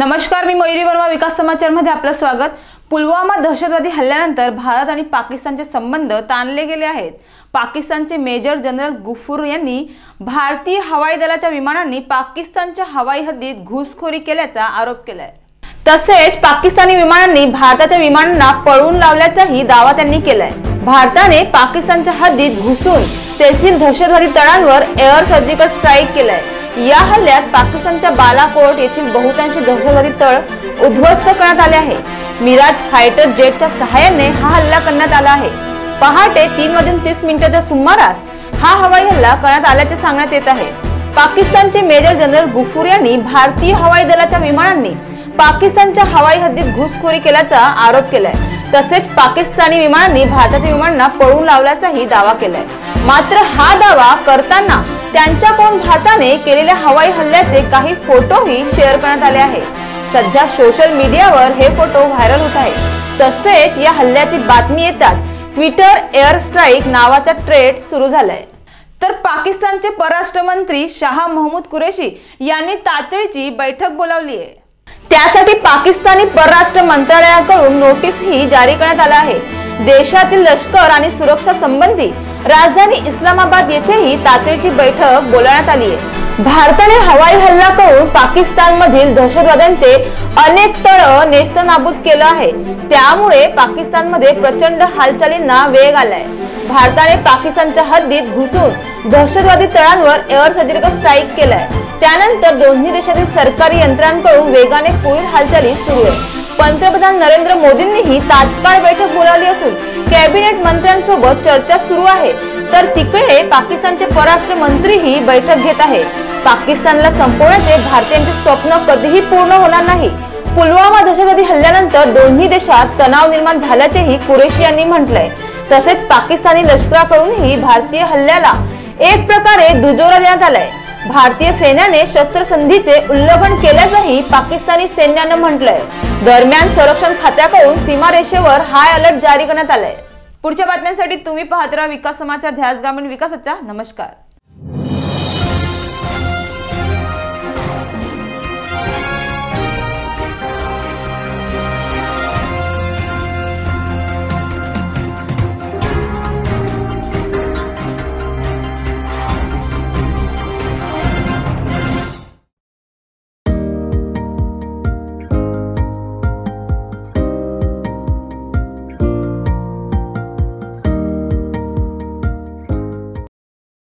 नमस्कार मी मयुरी वर्मा विकास समाचारमध्ये आपलं स्वागत. पुलवामा दहशतवादी हल्ल्यानंतर भारत आणि पाकिस्तानचे संबंध ताणले गेले आहेत. पाकिस्तानचे मेजर जनरल गुफूर यांनी भारतीय हवाई दलाच्या विमानांनी पाकिस्तानच्या हवाई हद्दीत घुसखोरी केल्याचा आरोप केलाय. तसेच पाकिस्तानी विमानांनी भारताच्या विमानांना पळून लावल्याचाही दावा त्यांनी केलाय. भारताने पाकिस्तानच्या हद्दीत घुसून तेथील दहशतवादी तळांवर एअर सर्जिकल स्ट्राईक केलाय. या हल्ल्यात पाकिस्तानच्या बालाकोट येथील बहुतांश दहशतवादी तळ उद्ध्वस्त करण्यात आले आहे. मिराज फायटर जेटच्या सहाय्याने हा हल्ला करण्यात आला आहे. पहाटे तीन वाजून तीस मिनिटाच्या सुमारास हा हवाई हल्ला करण्यात आल्याचे सांगण्यात येत आहे. पाकिस्तानचे मेजर जनरल गुफूर यांनी भारतीय हवाई दलाच्या विमानांनी पाकिस्तानच्या हवाई हद्दीत घुसखोरी केल्याचा आरोप केलाय. तसेच पाकिस्तानी विमानांनी भारताच्या विमानांना पळून लावल्याचाही दावा केलाय. मात्र हा दावा करताना त्यांच्याकडून भारताने केलेल्या हवाई हल्ल्याचे काही फोटोही शेअर करण्यात आले आहे सध्या सोशल मीडियावर हे फोटो व्हायरल होत आहे तसेच या हल्ल्याची बातमी येतात ट्विटर एअर स्ट्राईक नावाचा ट्रेड सुरू झालाय. तर पाकिस्तानचे परराष्ट्र मंत्री शाह महमूद कुरेशी यांनी तातडीची बैठक बोलावली आहे. त्यासाठी पाकिस्तानी परराष्ट्र मंत्रालयाकडून नोटीस ही जारी करण्यात आला आहे. देशातील लष्कर आणि सुरक्षा संबंधी राजधानी इस्लामाबाद येथेही तातडीची बैठक बोलावण्यात आली आहे. भारताने हवाई हल्ला करून पाकिस्तान मधील दहशतवाद्यांचे अनेक तळ नेस्तनाबूद केलं आहे. त्यामुळे पाकिस्तानमध्ये प्रचंड हालचालींना वेग आलाय. भारताने पाकिस्तानच्या हद्दीत घुसून दहशतवादी तळांवर एअर सर्जिकल स्ट्राईक केलाय. त्यानंतर दोन्ही देशातील सरकारी यंत्रांकडून वेगाने पुढील हालचाली सुरू आहे पंतप्रधान नरेंद्र मोदींनीही तात्काळ बैठक बोलावली असून कॅबिनेट मंत्र्यांसोबत चर्चा सुरू आहे. तर तिकडे पाकिस्तानचे परराष्ट्र मंत्रीही बैठक घेत आहे. पाकिस्तानला संपवण्याचे भारतीयांचे स्वप्न कधीही पूर्ण होणार नाही. पुलवामा दहशतवादी हल्ल्यानंतर दोन्ही देशात तणाव निर्माण झाल्याचेही कुरेशी यांनी म्हटलंय. तसेच पाकिस्तानी लष्कराकडूनही भारतीय हल्ल्याला एक प्रकारे दुजोरा देण्यात आलाय. भारतीय सैन्याने शस्त्रसंधीचे उल्लंघन केल्याचंही पाकिस्तानी सैन्यानं म्हटलंय. दरम्यान संरक्षण खात्याकडून सीमारेषेवर हाय अलर्ट जारी करण्यात आलाय. पुढच्या बातम्यांसाठी तुम्ही पाहत राहा विकास समाचार ध्यास ग्रामीण विकासाचा नमस्कार.